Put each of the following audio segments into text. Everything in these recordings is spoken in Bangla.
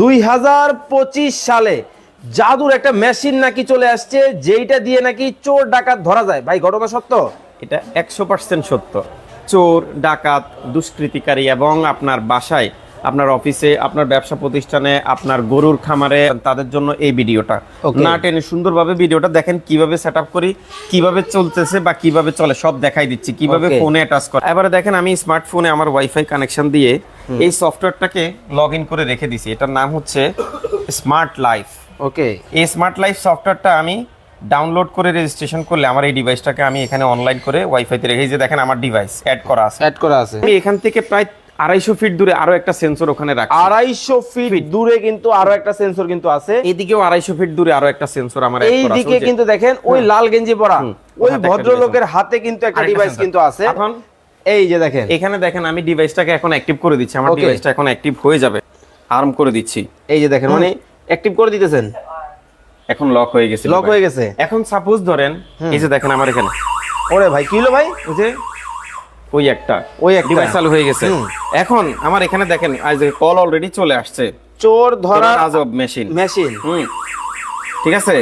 দুই হাজার পঁচিশ সালে জাদুর একটা মেশিন নাকি চলে আসছে, যেইটা দিয়ে নাকি চোর ডাকাত ধরা যায়। ভাই, ঘটনা সত্য? এটা একশো পার্সেন্ট সত্য। চোর, ডাকাত, দুষ্কৃতিকারী এবং আপনার বাসায় আপনার অফিসে আপনার ব্যবসা প্রতিষ্ঠানে আপনার গরুর খামারে তাদের জন্য এই ভিডিওটা. না টেনে সুন্দরভাবে ভিডিওটা দেখেন কীভাবে সেট করি কীভাবে চলতেছে বা কীভাবে চলে সব দেখাই দিচ্ছি কীভাবে ফোনে অ্যাটাচ করে। এবারে দেখেন আমি স্মার্টফোনে আমার ওয়াইফাই কানেকশন দিয়ে এই সফটওয়্যারটাকে লগ ইন করে রেখে দিছি। এটার নাম হচ্ছে স্মার্ট লাইফ ওকে এই স্মার্ট লাইফ সফটওয়্যারটা আমি ডাউনলোড করে রেজিস্ট্রেশন করলে আমার এই ডিভাইসটাকে আমি এখানে অনলাইন করে ওয়াইফাইতে রেখে যে দেখেন আমার ডিভাইস অ্যাড করা আছে। অ্যাড করা আছে। আমি এখান থেকে প্রায় আড়াইশো ফিট দূরে আরও একটা সেন্সর ওখানে রাখছি। আড়াইশো ফিট দূরে কিন্তু আরও একটা সেন্সর কিন্তু আছে। এইদিকেও আড়াইশো ফিট দূরে আরও একটা সেন্সর আমার add এই করা আছে। দিকে ওই যে- কিন্তু দেখেন ওই লাল গেঞ্জি পরা। ওই ভদ্রলোকের হাতে কিন্তু একটা ডিভাইস কিন্তু আছে। এখন? এই যে দেখেন। এখানে দেখেন আমি ডিভাইসটাকে এখন অ্যাক্টিভ করে দিচ্ছি। আমার. ডিভাইসটা এখন অ্যাক্টিভ হয়ে যাবে। আর্ম করে দিচ্ছি। এই যে দেখেন মানে অ্যাক্টিভ করে দিতেছেন। এখন লক হয়ে গেছে লক হয়ে গেছে। এখন সাপোজ ধরেন এই যে দেখেন আমার এখানে। ওরে ভাই কি হলো ভাই? ওই যে ওই একটা। ওই একটা। ডিভাইস চালু হয়ে গেছে। এখন আমার এখানে দেখেন আজ কল অলরেডি চলে আসছে। চোর ধরা আজব মেশিন মেশিন ঠিক আছে?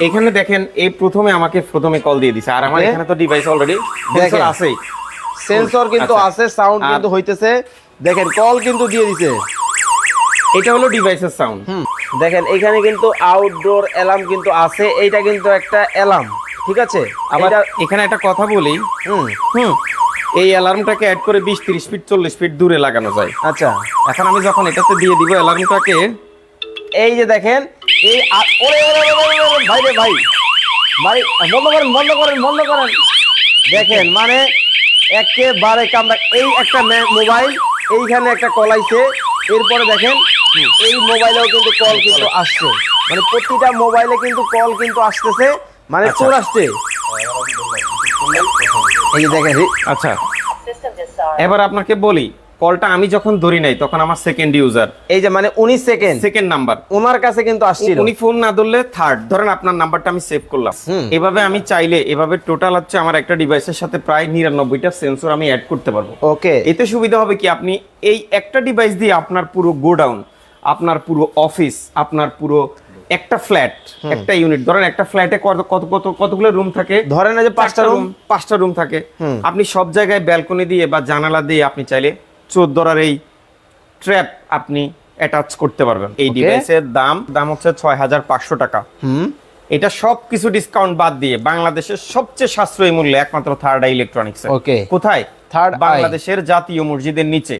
এখানে দেখেন এই প্রথমে আমাকে প্রথমে কল দিয়ে দিছে। আর আমার এখানে তো ডিভাইস অলরেডি দেখেন। আছেই। সেন্সর কিন্তু। আছে সাউন্ড কিন্তু হইতেছে। দেখেন কল কিন্তু দিয়ে দিছে। এটা হলো ডিভাইসের সাউন্ড দেখেন এখানে কিন্তু আউটডোর অ্যালার্ম কিন্তু আছে। এইটা কিন্তু একটা অ্যালার্ম ঠিক আছে? আবার এখানে একটা কথা বলি। হুম। হুম। এই অ্যালার্মটাকে অ্যাড করে বিশ তিরিশ ফিট চল্লিশ ফিট দূরে লাগানো যায়। আচ্ছা। এখন আমি যখন এটাতে দিয়ে দিব অ্যালার্মটাকে এই যে দেখেন এই ভাই রে ভাই। ভাই বন্ধ করেন বন্ধ করেন বন্ধ করেন। দেখেন মানে একেবারে কামড়া এই একটা মোবাইল এইখানে একটা কল আইছে। এরপরে দেখেন এই মোবাইলেও কিন্তু কল কিন্তু আসছে। মানে প্রতিটা মোবাইলে কিন্তু কল কিন্তু আসতেছে। মানে চোর আসছে। এই দেখেন আচ্ছা। এবার আপনাকে বলি কলটা আমি যখন ধরি নাই তখন আমার সেকেন্ড ইউজার এই যে মানে উনি সেকেন্ড সেকেন্ড নাম্বার ওনার কাছে কিন্তু আসছিল। উনি ফোন না ধরলে থার্ড ধরেন আপনার নাম্বারটা আমি সেভ করলাম। হুম। এভাবে আমি চাইলে এভাবে টোটাল হচ্ছে আমার একটা ডিভাইসের সাথে প্রায় নিরানব্বইটা সেন্সর আমি অ্যাড করতে পারব। ওকে এতে সুবিধা হবে কি? আপনি এই একটা ডিভাইস দিয়ে আপনার পুরো গোডাউন আপনার পুরো অফিস আপনার পুরো একটা ফ্ল্যাট একটা ইউনিট ধরেন একটা ফ্ল্যাটে কত কত কত কতগুলো রুম থাকে? ধরেন যে পাঁচটা রুম পাঁচটা রুম থাকে। আপনি সব জায়গায় ব্যালকনি দিয়ে বা জানালা দিয়ে আপনি চাইলে চোর ধরার এই ট্র্যাপ আপনি অ্যাটাচ করতে পারবেন। এই. ডিভাইসের দাম দাম হচ্ছে ছয় হাজার পাঁচশো টাকা। এটা সব কিছু ডিসকাউন্ট বাদ দিয়ে বাংলাদেশের সবচেয়ে সাশ্রয়ী মূল্যে একমাত্র থার্ড আই ইলেকট্রনিক্স Okay. কোথায়? থার্ড বাংলাদেশের জাতীয় মসজিদের নিচে।